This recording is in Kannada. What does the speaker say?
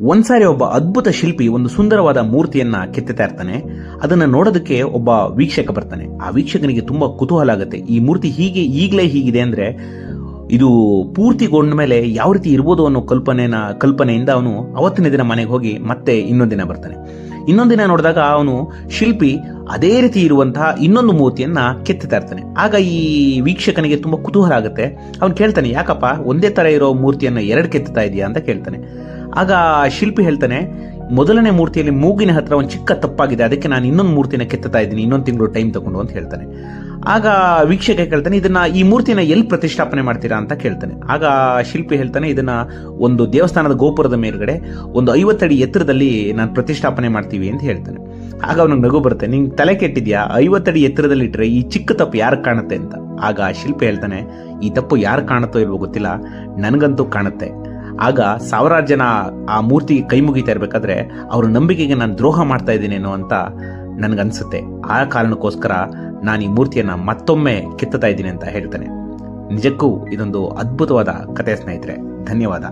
ಒಂದ್ಸಾರಿ ಒಬ್ಬ ಅದ್ಭುತ ಶಿಲ್ಪಿ ಒಂದು ಸುಂದರವಾದ ಮೂರ್ತಿಯನ್ನ ಕೆತ್ತುತ್ತಾ ಇರ್ತಾನೆ. ಅದನ್ನ ನೋಡೋದಕ್ಕೆ ಒಬ್ಬ ವೀಕ್ಷಕ ಬರ್ತಾನೆ. ಆ ವೀಕ್ಷಕನಿಗೆ ತುಂಬಾ ಕುತೂಹಲ ಆಗುತ್ತೆ. ಈ ಮೂರ್ತಿ ಹೀಗೆ ಈಗಲೇ ಹೀಗಿದೆ ಅಂದ್ರೆ ಇದು ಪೂರ್ತಿಗೊಂಡ ಮೇಲೆ ಯಾವ ರೀತಿ ಇರ್ಬೋದು ಅನ್ನೋ ಕಲ್ಪನೆನ, ಕಲ್ಪನೆಯಿಂದ ಅವನು ಅವತ್ತಿನ ದಿನ ಮನೆಗೆ ಹೋಗಿ ಮತ್ತೆ ಇನ್ನೊಂದು ದಿನ ಬರ್ತಾನೆ. ಇನ್ನೊಂದು ದಿನ ನೋಡಿದಾಗ ಅವನು ಶಿಲ್ಪಿ ಅದೇ ರೀತಿ ಇರುವಂತಹ ಇನ್ನೊಂದು ಮೂರ್ತಿಯನ್ನ ಕೆತ್ತುತ್ತಾ ಇರ್ತಾನೆ. ಆಗ ಈ ವೀಕ್ಷಕನಿಗೆ ತುಂಬಾ ಕುತೂಹಲ ಆಗುತ್ತೆ. ಅವನು ಕೇಳ್ತಾನೆ, ಯಾಕಪ್ಪ, ಒಂದೇ ತರ ಇರೋ ಮೂರ್ತಿಯನ್ನ ಎರಡು ಕೆತ್ತುತ್ತಾ ಇದೆಯಾ? ಅಂತ ಕೇಳ್ತಾನೆ. ಆಗ ಶಿಲ್ಪಿ ಹೇಳ್ತಾನೆ, ಮೊದಲನೇ ಮೂರ್ತಿಯಲ್ಲಿ ಮೂಗಿನ ಹತ್ರ ಒಂದು ಚಿಕ್ಕ ತಪ್ಪಾಗಿದೆ, ಅದಕ್ಕೆ ನಾನು ಇನ್ನೊಂದು ಮೂರ್ತಿನ ಕೆತ್ತತಾ ಇದ್ದೀನಿ, ಇನ್ನೊಂದು ತಿಂಗಳು ಟೈಮ್ ತಗೊಂಡು ಅಂತ ಹೇಳ್ತಾನೆ. ಆಗ ವೀಕ್ಷಕ ಕೇಳ್ತಾನೆ ಇದನ್ನ ಈ ಮೂರ್ತಿನ ಎಲ್ಲಿ ಪ್ರತಿಷ್ಠಾಪನೆ ಮಾಡ್ತೀರಾ ಅಂತ ಕೇಳ್ತಾನೆ. ಆಗ ಶಿಲ್ಪಿ ಹೇಳ್ತಾನೆ, ಇದನ್ನ ಒಂದು ದೇವಸ್ಥಾನದ ಗೋಪುರದ ಮೇಲ್ಗಡೆ ಒಂದು ಐವತ್ತಡಿ ಎತ್ತರದಲ್ಲಿ ನಾನು ಪ್ರತಿಷ್ಠಾಪನೆ ಮಾಡ್ತೀವಿ ಅಂತ ಹೇಳ್ತಾನೆ. ಆಗ ಅವನಿಗೆ ನಗು ಬರುತ್ತೆ, ನಿಂಗೆ ತಲೆ ಕೆಟ್ಟಿದ್ಯಾ? ಐವತ್ತಡಿ ಎತ್ತರದಲ್ಲಿ ಇಟ್ರೆ ಈ ಚಿಕ್ಕ ತಪ್ಪು ಯಾರು ಕಾಣುತ್ತೆ? ಅಂತ. ಆಗ ಶಿಲ್ಪಿ ಹೇಳ್ತಾನೆ, ಈ ತಪ್ಪು ಯಾರು ಕಾಣುತ್ತೋ ಇಲ್ವೋ ಗೊತ್ತಿಲ್ಲ, ನನಗಂತೂ ಕಾಣುತ್ತೆ. ಆಗ ಸಾವಿರಾರು ಜನ ಆ ಮೂರ್ತಿಗೆ ಕೈ ಮುಗಿತಾ ಇರಬೇಕಾದ್ರೆ ಅವ್ರ ನಂಬಿಕೆಗೆ ನಾನು ದ್ರೋಹ ಮಾಡ್ತಾ ಇದ್ದೀನೇನೋ ಅಂತ ನನಗನ್ಸುತ್ತೆ. ಆ ಕಾರಣಕ್ಕೋಸ್ಕರ ನಾನು ಈ ಮೂರ್ತಿಯನ್ನು ಮತ್ತೊಮ್ಮೆ ಕೆತ್ತುತ್ತಾ ಇದ್ದೀನಿ ಅಂತ ಹೇಳ್ತೇನೆ. ನಿಜಕ್ಕೂ ಇದೊಂದು ಅದ್ಭುತವಾದ ಕತೆ ಸ್ನೇಹಿತರೆ. ಧನ್ಯವಾದ.